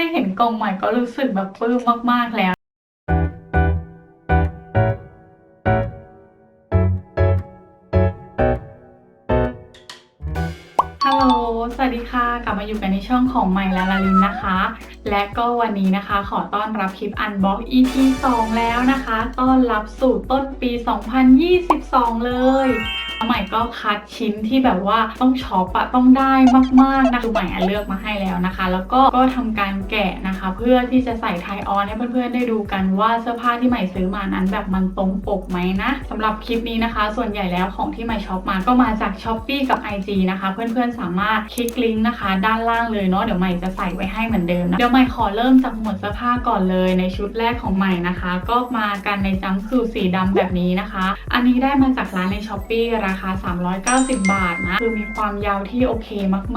ค่เห็นกองใหม่ก็รู้สึกแบบปลื้มมาก ๆ แล้วฮัลโหลสวัสดีค่ะ กลับมาอยู่กันในช่องของใหม่และลาลินนะคะ และก็วันนี้นะคะ ขอต้อนรับคลิป Unbox EP 2 แล้วนะคะ ต้อนรับสู่ต้นปี 2022 เลย ใหม่ก็คัดชิ้นที่แบบว่าต้องช็อปอะต้องได้มากๆนะคือใหม่เลือกมาให้แล้วนะคะ แล้วก็ก็ทำการแกะนะคะ เพื่อที่จะใส่ไทยออนให้เพื่อนๆได้ดูกันว่าเสื้อผ้าที่ใหม่ซื้อมานั้นแบบมันตรงปกไหมนะสำหรับคลิปนี้นะคะ ส่วนใหญ่แล้วของที่ใหม่ช็อปมาก็มาจาก s h อ p e e กับ IG นะคะ เพื่อนๆสามารถคลิกลิงก์นะคะ ด้านล่างเลยเนาะเดี๋ยวใหม่จะใส่ไว้ให้เหมือนเดิมนะเดี๋ยวใหม่ขอเริ่มจากหมวดเสื้อผ้าก่อนเลยในชุดแรกของใหม่นะคะ ก็มากันในจังสูสีดำแบบนี้นะคะ อันนี้ได้มาจากร้านใน s h อ p e e ราคา 390 บาทนะ คือมีความยาวที่โอเค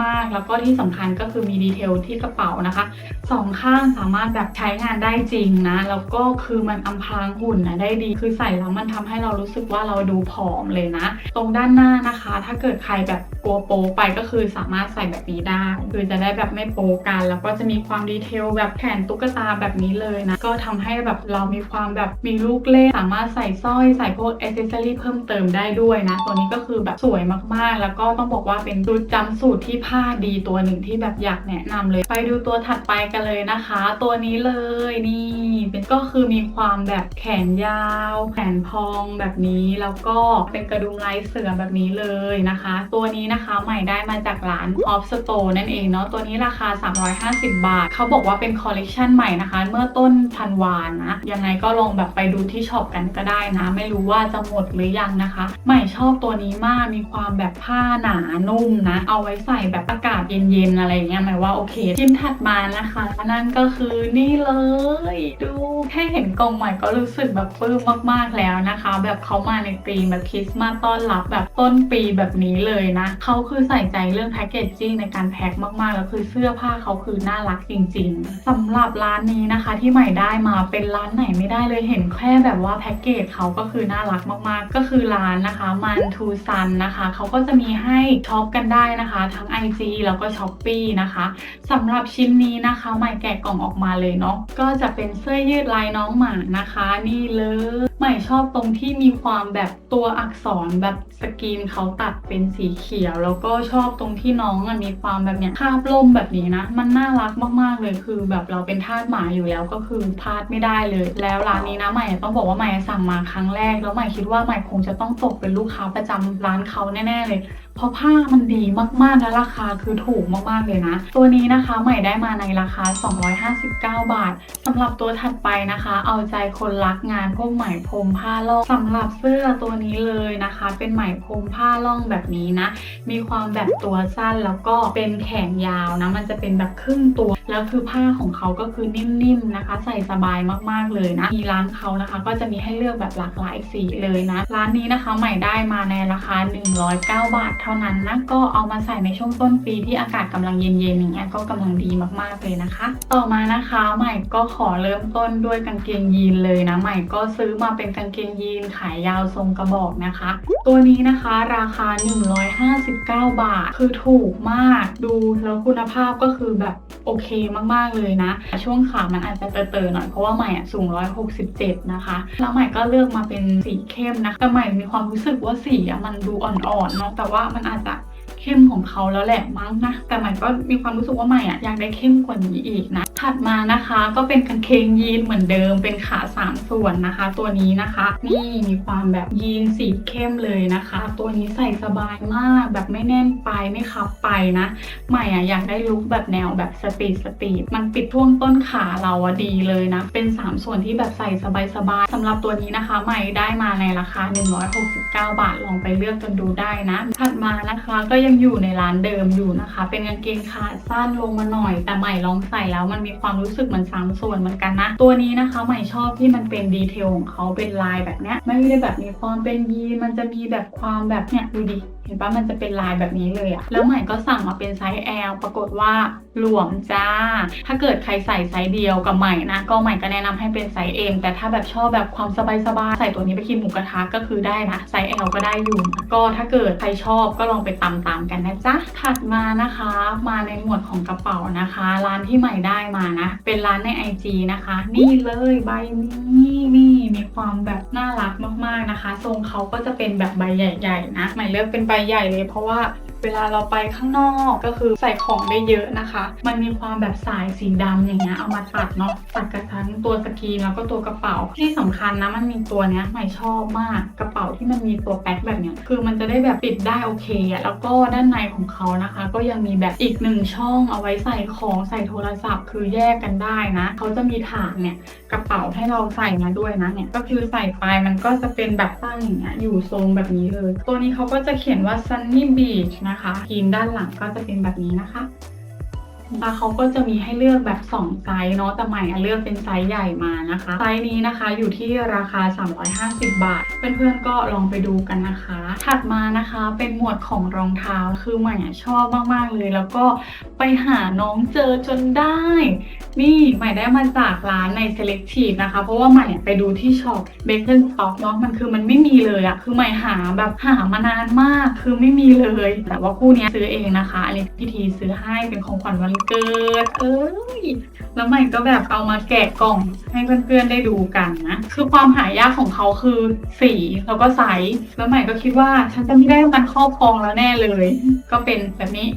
มากๆ แล้วก็ที่สำคัญก็คือมีดีเทลที่กระเป๋านะคะสองข้างสามารถแบบใช้งานได้จริงนะ แล้วก็คือมันอำพรางหุ่นนะได้ดี คือใส่แล้วมันทำให้เรารู้สึกว่าเราดูผอมเลยนะ ตรงด้านหน้านะคะ ถ้าเกิดใครแบบกลัวโป๊ไปก็คือสามารถใส่แบบนี้ได้ คือจะได้แบบไม่โป๊กัน แล้วก็จะมีความดีเทลแบบแขนตุ๊กตาแบบนี้เลยนะ ก็ทำให้แบบเรามีความแบบมีลูกเล่นสามารถใส่สร้อยใส่พวกอ c เซอรี่เพิ่มเติมได้ด้วยนะตัวนี้ก็คือแบบสวยมากๆ แล้วก็ต้องบอกว่าเป็นชุดจำสูตรที่ผ้าดีตัวหนึ่งที่แบบอยากแนะนำเลย ไปดูตัวถัดไปกันเลยนะคะ ตัวนี้เลยนี่เป็นก็คือมีความแบบแขนยาว แขนพองแบบนี้แล้วก็เป็นกระดุมลายเสือแบบนี้เลยนะคะ ตัวนี้นะคะใหม่ได้มาจากร้าน Off Store นั่นเองเนาะตัวนี้ราคา 350 บาท เขาบอกว่าเป็นคอลเลกชันใหม่นะคะ เมื่อต้นธันวานะ ยังไงก็ลองแบบไปดูที่ช็อปกันก็ได้นะ ไม่รู้ว่าจะหมดหรือยังนะคะ ใหม่ชอบตัวนี้มากมีความแบบผ้าหนานุ่มนะ เอาไว้ใส่แบบอากาศเย็นๆอะไรอย่างเงี้ยหมายว่าโอเคชิ้นถัดมานะคะ นั่นก็คือนี่เลยดูแค่เห็นกล่องใหม่ก็รู้สึกแบบปลื้มมากๆแล้วนะคะ แบบเขามาในธีมแบบคริสต์มาสต้อนรับแบบต้นปีแบบนี้เลยนะเขาคือใส่ใจเรื่องแพคเกจจิ้งในการแพ็คมากๆแล้วคือเสื้อผ้าเขาคือน่ารักจริง ๆสำหรับร้านนี้นะคะ ที่ใหม่ได้มาเป็นร้านไหนไม่ได้เลยเห็นแค่แบบว่าแพ็กเกจเขาก็คือน่ารักมากๆ ก็คือร้านนะคะมันทูซันนะคะเขาก็จะมีให้ช็อปกันได้นะคะ ทั้ง IG แล้วก็ s h อ p e e นะคะสำหรับชิ้นนี้นะคะใหม่แกะกล่องออกมาเลยเนาะก็จะเป็นเสื้อยืดลายน้องหมานะคะ นี่เลย หม่ชอบตรงที่มีความแบบตัวอักษรแบบสกรีนเขาตัดเป็นสีเขียว แล้วก็ชอบตรงที่น้องอะมีความแบบเนี้ยคาบล่มแบบนี้นะ มันน่ารักมากๆเลยคือ แบบเราเป็นทาสหมาอยู่แล้วก็คือพลาดไม่ได้เลย แล้วร้านนี้นะใหม่ต้องบอกว่าใหม่สั่งมาครั้งแรก แล้วใหม่คิดว่าใหม่คงจะต้องตกเป็นลูกค้าประจำร้านเขาแน่ๆเลย เพราะผ้ามันดีมากๆและราคาคือถูกมากๆเลยนะ ตัวนี้นะคะใหม่ได้มาในราคา 259 บาทสำหรับตัวถัดไปนะคะ เอาใจคนรักงานพวกไหมพรมผ้าล่องสำหรับเสื้อตัวนี้เลยนะคะ เป็นไหมพรมผ้าล่องแบบนี้นะ มีความแบบตัวสั้นแล้วก็เป็นแขนยาวนะ มันจะเป็นแบบครึ่งตัว แล้วคือผ้าของเขาก็คือนิ่มๆนะคะ ใส่สบายมากๆเลยนะมีร้านเขานะคะ ก็จะมีให้เลือกแบบหลากหลายสีเลยนะ ร้านนี้นะคะใหม่ได้มาในราคา 109 บาทเท่านั้นนะก็เอามาใส่ในช่วงต้นปีที่อากาศกำลังเย็นๆอย่างเงี้ยก็กำลังดีมากๆเลยนะคะ ต่อมานะคะใหม่ก็ขอเริ่มต้นด้วยกางเกงยีนเลยนะใหม่ก็ซื้อมาเป็นกางเกงยีนขายยาวทรงกระบอกนะคะ ตัวนี้นะคะราคา 159 บาท คือถูกมากดูแล้วคุณภาพก็คือแบบโอเคมากๆเลยนะ ช่วงขามันอาจจะเตอๆหน่อยเพราะว่าใหม่อะสูง 167 นะคะ แล้วใหม่ก็เลือกมาเป็นสีเข้มนะแต่ใหม่มีความรู้สึกว่าสีอะมันดูอ่อนๆเนาะแต่ว่ามันอาจจะเข้มของเขาแล้วแหละมั้งนะ แต่ใหม่ก็มีความรู้สึกว่าใหม่อะอยากได้เข้มกว่านี้อีกนะ ถัดมานะคะ ก็เป็นกางเกงยีนเหมือนเดิม เป็นขาสามส่วนนะคะ ตัวนี้นะคะ นี่มีความแบบยีนสีเข้มเลยนะคะ ตัวนี้ใส่สบายมากแบบไม่แน่นไปไม่คับไปนะใหม่อะอยากได้ลุคแบบแนวแบบสตรีทสตรีทมันปิดท่วงต้นขาเราอะดีเลยนะ เป็น 3 ส่วนที่แบบใส่สบายๆสำหรับตัวนี้นะคะ ใหม่ได้มาในราคา 169 บาทลองไปเลือกกันดูได้นะ ถัดมานะคะก็ยังอยู่ในร้านเดิมอยู่นะคะ เป็นกางเกงขาสั้นลงมาหน่อย แต่ใหม่ลองใส่แล้วมันมีความรู้สึกเหมือนสามส่วนเหมือนกันนะ ตัวนี้นะคะใหม่ชอบที่มันเป็นดีเทลของเขาเป็นลายแบบเนี้ยไม่ได้แบบมีความเป็นยีนมันจะมีแบบความแบบเนี้ยดูดิเห็นปะมันจะเป็นลายแบบนี้เลยอะแล้วใหม่ก็สั่งมาเป็นไซส์ L ปรากฏว่าหลวมจ้า ถ้าเกิดใครใส่ไซส์เดียวกับใหม่นะ ก็ใหม่ก็แนะนำให้เป็นไซส์ M แต่ถ้าแบบชอบแบบความสบายๆใส่ตัวนี้ไปกินหมูกระทะก็คือได้นะ ไซส์ L ก็ได้อยู่ ก็ถ้าเกิดใครชอบก็ลองไปตามๆกันนะจ๊ะ ถัดมานะคะ มาในหมวดของกระเป๋านะคะ ร้านที่ใหม่ได้มานะ เป็นร้านใน IG นะคะ นี่เลยใบนี้นี่มีความแบบน่ารักมากๆนะคะ ทรงเขาก็จะเป็นแบบใบใหญ่ ๆ นะ ใหม่เลือกเป็นใบใหญ่เลย เพราะว่า เวลาเราไปข้างนอกก็คือใส่ของได้เยอะนะคะ มันมีความแบบสายสีดำอย่างเงี้ยเอามาตัดเนาะตัดกระทั้งตัวสกรีนแล้วก็ตัวกระเป๋าที่สำคัญนะมันมีตัวเนี้ยใหม่ชอบมากกระเป๋าที่มันมีตัวแป๊กแบบเนี้ยคือมันจะได้แบบปิดได้โอเคอะแล้วก็ด้านในของเขานะคะ ก็ยังมีแบบอีกหนึ่งช่องเอาไว้ใส่ของใส่โทรศัพท์ คือแยกกันได้นะเขาจะมีฐานเนี่ยกระเป๋าให้เราใส่มาด้วยนะเนี่ยก็คือใส่ไปมันก็จะเป็นแบบตั้งอย่างเงี้ยอยู่ทรงแบบนี้เลย ตัวนี้เขาก็จะเขียนว่า Sunny Beach นะคะทีมด้านหลังก็จะเป็นแบบนี้นะคะแล้วเขาก็จะมีให้เลือกแบบ 2 ไซส์เนาะแต่ใหม่เลือกเป็นไซส์ใหญ่มานะคะ ไซส์นี้นะคะอยู่ที่ราคา 350 บาท เพื่อนๆก็ลองไปดูกันนะคะ ถัดมานะคะเป็นหมวดของรองเท้าคือใหม่ชอบมากๆเลย แล้วก็ไปหาน้องเจอจนได้ นี่ใหม่ได้มาจากร้านใน Selective นะคะ เพราะว่าใหม่ไปดูที่ช็อป b a c o n Stock เนาะมันคือมันไม่มีเลยอะคือใหม่หาแบบหามานานมากคือไม่มีเลย แต่ว่าคู่นี้ซื้อเองนะคะอันนี้พี่ทีซื้อให้เป็นของขวัญวันเกิด เอ้ยแล้วใหม่ก็แบบเอามาแกะกล่องให้เพื่อนๆได้ดูกันนะคือความหายากของเขาคือสีแล้วก็ไซส์แล้วใหม่ก็คิดว่าฉันจะไม่ได้มันครอบครองแล้วแน่เลย ก็เป็นแบบนี้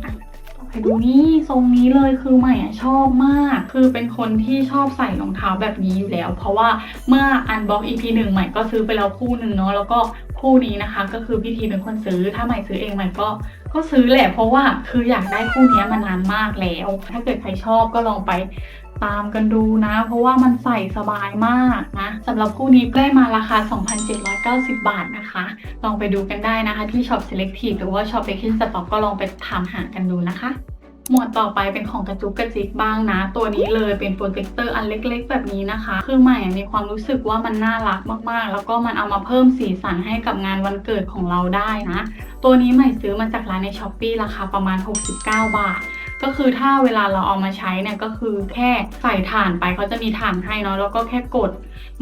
ไปดูนี่ทรงนี้เลยคือใหม่อะชอบมาก คือเป็นคนที่ชอบใส่รองเท้าแบบนี้อยู่แล้ว เพราะว่าเมื่ออันบ็อกอีพีหนึ่งใหม่ก็ซื้อไปแล้วคู่หนึ่งเนาะแล้วก็คู่นี้นะคะ ก็คือพี่ทีเป็นคนซื้อถ้าใหม่ซื้อเองใหม่ก็ก็ซื้อแหละเพราะว่าคืออยากได้คู่นี้มานานมากแล้ว ถ้าเกิดใครชอบก็ลองไป ตามกันดูนะ เพราะว่ามันใส่สบายมากนะสำหรับคู่นี้ได้มาราคา 2,790 บาทนะคะ ลองไปดูกันได้นะคะ ที่ช็อป Selective หรือว่าช็อป b a k i n Stock ก็ลองไปถามหากันดูนะคะ หมวดต่อไปเป็นของกระจุกกระจิกบ้างนะ ตัวนี้เลยเป็นโปรเจคเตอร์อันเล็กๆ แบบนี้นะคะ คือใหม่มีความรู้สึกว่ามันน่ารักมากๆ แล้วก็มันเอามาเพิ่มสีสันให้กับงานวันเกิดของเราได้นะ ตัวนี้ใหม่ซื้อมาจากร้านในช้อปปีราคาประมาณ 69 บาท ก็คือถ้าเวลาเราเอามาใช้เนี่ยก็คือแค่ใส่ถ่านไปเขาจะมีถ่านให้เนาะแล้วก็แค่กด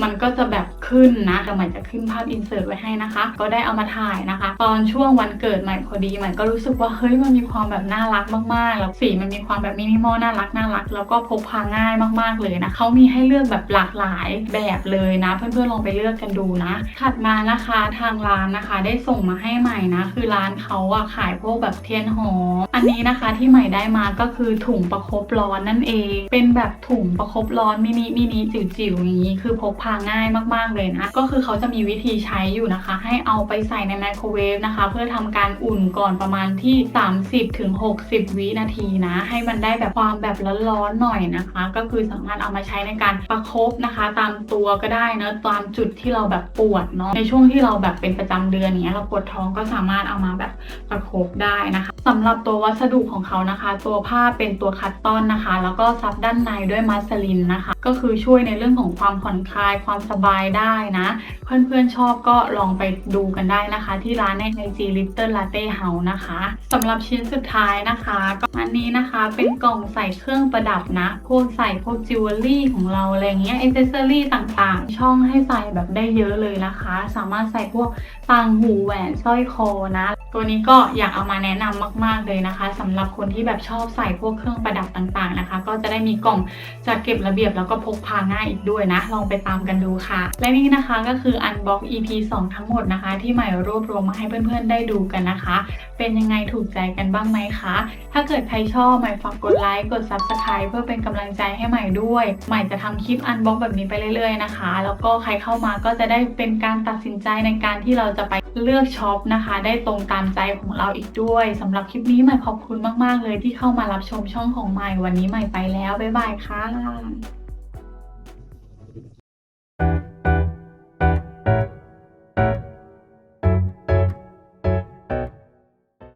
มันก็จะแบบขึ้นนะแต่ใหม่จะขึ้นภาพอินเสิร์ตไว้ให้นะคะ ก็ได้เอามาถ่ายนะคะ ตอนช่วงวันเกิดใหม่พอดีใหม่ก็รู้สึกว่าเฮ้ยมันมีความแบบน่ารักมากๆแล้วสีมันมีความแบบมินิมอลน่ารักน่ารัก แล้วก็พกพาง่ายมากๆเลยนะเขามีให้เลือกแบบหลากหลายแบบเลยนะ เพื่อนๆลองไปเลือกกันดูนะถัดมานะคะทางร้านนะคะ ได้ส่งมาให้ใหม่นะ คือร้านเขาอะขายพวกแบบเทียนหอมอันนี้นะคะที่ใหม่ได้มาก็คือถุงประคบร้อนนั่นเอง เป็นแบบถุงประคบร้อนมินิมินิจิ๋วๆอย่างนี้คือพกพาง่ายมากๆเลยนะก็คือเขาจะมีวิธีใช้อยู่นะคะ ให้เอาไปใส่ในไมโครเวฟนะคะ เพื่อทำการอุ่นก่อนประมาณที่ 30ถึง60วินาทีนะ ให้มันได้แบบความแบบร้อนๆหน่อยนะคะ ก็คือสามารถเอามาใช้ในการประคบนะคะ ตามตัวก็ได้นะตามจุดที่เราแบบปวดเนาะในช่วงที่เราแบบเป็นประจำเดือนเงี้ยเราปวดท้องก็สามารถเอามาแบบประคบได้นะคะสำหรับตัววัสดุของเขานะคะ ตัวผ้าเป็นตัวคัตตอนนะคะ แล้วก็ซับด้านในด้วยมัสลินนะคะ ก็คือช่วยในเรื่องของความผ่อนคลายความสบายได้นะ เพื่อนๆชอบก็ลองไปดูกันได้นะคะ ที่ร้านใน IG Little Latte House นะคะสำหรับชิ้นสุดท้ายนะคะก็อันนี้นะคะเป็นกล่องใส่เครื่องประดับนะพวกใส่พวกจิวเวลรี่ของเราอะไรเงี้ยเอเซอรี่ต่างๆ ช่องให้ใส่แบบได้เยอะเลยนะคะ สามารถใส่พวกต่างหูแหวนสร้อยคอนะ ตัวนี้ก็อยากเอามาแนะนำมาก ๆเลยนะคะสำหรับคนที่แบบชอบใส่พวกเครื่องประดับต่างๆนะคะ ก็จะได้มีกล่องจัดเก็บระเบียบแล้วก็พกพาง่ายอีกด้วยนะ ลองไปตามกันดูค่ะ และนี่นะคะก็คือ Unbox EP 2 ทั้งหมดนะคะ ที่ใหม่รวบรวมมาให้เพื่อนๆได้ดูกันนะคะ เป็นยังไงถูกใจกันบ้างไหมคะ ถ้าเกิดใครชอบใหม่ฝากกดไลค์กด Subscribe เพื่อเป็นกำลังใจให้ใหม่ด้วย ใหม่จะทำคลิป Unbox แบบนี้ไปเรื่อยๆนะคะ แล้วก็ใครเข้ามาก็จะได้เป็นการตัดสินใจในการที่เราจะไปเลือกช็อปนะคะ ได้ตรงตามใจของเราอีกด้วยสำหรับคลิปนี้ใหม่ขอบคุณมาก ๆ เลยที่เข้ามารับชมช่องของใหม่วันนี้ใหม่ไปแล้วบ๊ายบายค่ะ